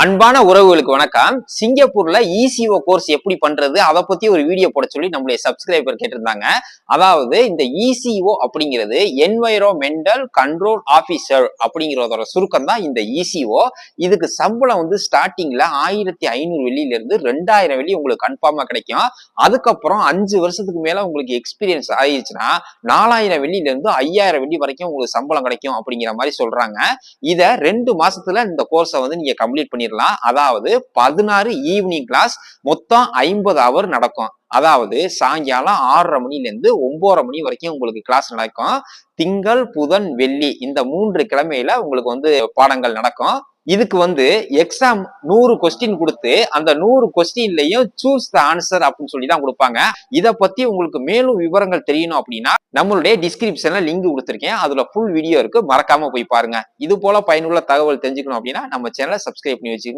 அன்பான உறவுகளுக்கு வணக்கம். சிங்கப்பூர்ல இசிஓ கோர்ஸ் எப்படி பண்றது அதை பத்தி ஒரு வீடியோ போட சொல்லி நம்மளுடைய சப்ஸ்கிரைபர் கேட்டிருந்தாங்க. அதாவது இந்த இசிஓ அப்படிங்கிறது என்வைரோமெண்டல் கண்ட்ரோல் ஆஃபீஸர் அப்படிங்கிறதோட சுருக்கம் தான் இந்த இசிஓ இதுக்கு சம்பளம் வந்து ஸ்டார்டிங்ல ஆயிரத்தி ஐநூறு வெள்ளியில இருந்து ரெண்டாயிரம் வெள்ளி உங்களுக்கு கன்ஃபார்மா கிடைக்கும். அதுக்கப்புறம் அஞ்சு வருஷத்துக்கு மேல உங்களுக்கு எக்ஸ்பீரியன்ஸ் ஆயிடுச்சுன்னா நாலாயிரம் வெள்ளியில இருந்து ஐயாயிரம் வெள்ளி வரைக்கும் உங்களுக்கு சம்பளம் கிடைக்கும் அப்படிங்கிற மாதிரி சொல்றாங்க. இதை ரெண்டு மாசத்துல இந்த கோர்ஸை வந்து நீங்க கம்ப்ளீட் பண்ணிடலாம். அதாவது பதினாறு ஈவினிங் கிளாஸ் மொத்தம் ஐம்பது ஹவர் நடக்கும். அதாவது சாயங்காலம் ஆறரை மணில இருந்து ஒன்பதரை மணி வரைக்கும் உங்களுக்கு கிளாஸ் நடக்கும். திங்கள் புதன் வெள்ளி இந்த மூன்று கிழமையில உங்களுக்கு வந்து பாடங்கள் நடக்கும். இதுக்கு வந்து எக்ஸாம் நூறு கொஸ்டின் கொடுத்து அந்த நூறு கொஸ்டின்லயும் சூஸ் த ஆன்சர் அப்படின்னு சொல்லி தான் கொடுப்பாங்க. இதை பத்தி உங்களுக்கு மேலும் விவரங்கள் தெரியணும் அப்படின்னா நம்மளுடைய டிஸ்கிரிப்ஷன்ல லிங்க் கொடுத்துருக்கேன். அதுல ஃபுல் வீடியோ இருக்கு. மறக்காம போய் பாருங்க. இது போல பயனுள்ள தகவல் தெரிஞ்சுக்கணும் அப்படின்னா நம்ம சேனலை சப்ஸ்கிரைப் பண்ணி வச்சுக்கோங்க.